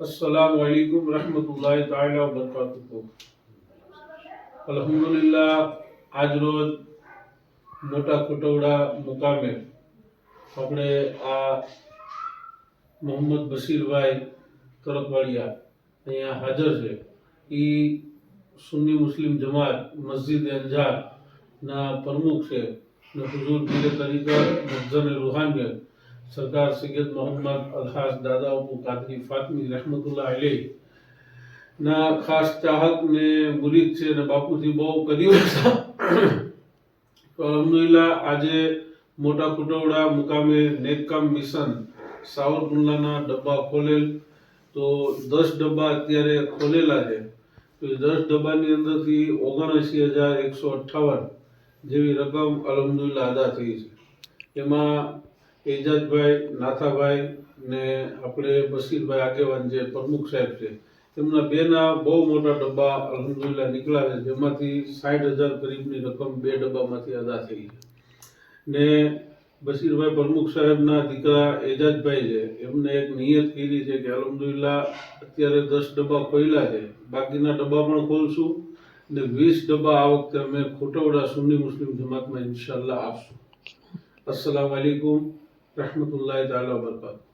السلام علیکم رحمۃ اللہ تعالی وبرکاتہ અલહમદુલિલ્લાહ આજ રોજ મોટા કોટવડા મુકામે આપણે આ મોહમ્મદ બશીરભાઈ તરફવાળિયા અહીંયા હાજર છે. એ સુન્ની મુસ્લિમ જમાત, મસ્જિદ અંજારના પ્રમુખ છે ને હુજુર પીરે તરીકે મસ્જિદ રૂહાનિયત સરદાર સૈયદ મોહમ્મદ અલહાસ દાદા અબુ કાદરી ફાતમી રહેમતુલ્લાહ અલૈહ. ના ખાસ ચાહક ને મુરીદ છે અને બાપુથી બહુ કર્યું તો અલહમદુલિલ્લાહ આજે મોટા કુટવડા મુકામે નેકકામ મિશન સાવરકુંડલાના ડબ્બા ખોલેલ. તો દસ ડબ્બા અત્યારે ખોલેલા છે. તો દસ ડબ્બાની અંદરથી ઓગણએંસી હજાર એકસો અઠ્ઠાવન જેવી રકમ અલહમદુલિલ્લાહ અદા થઈ છે. એમાં એજાજભાઈ નાથાભાઈ ને આપણે બશીરભાઈ આગેવાન જે પ્રમુખ સાહેબ છે, તેમના બેના બહુ મોટા ડબ્બા અલહમદુલિલ્લા નીકળ્યા છે, જેમાંથી સાઠ હજાર કરીબની રકમ બે ડબ્બામાંથી અદા થઈ છે. ને બશીરભાઈ પ્રમુખ સાહેબના દીકરા એજાજભાઈ છે, એમને એક નિયત કરી છે કે અલહમદુલિલ્લા અત્યારે દસ ડબ્બા ખોલ્યા છે, બાકીના ડબ્બા પણ ખોલશું ને વીસ ડબ્બા આ વખતે અમે ખોટવડા સુન્ની મુસ્લિમ જમાતમાં ઇન્શાલ્લાહ આપશું. અસલામ વાલેકુમ رحمة الله تعالى وبركاته.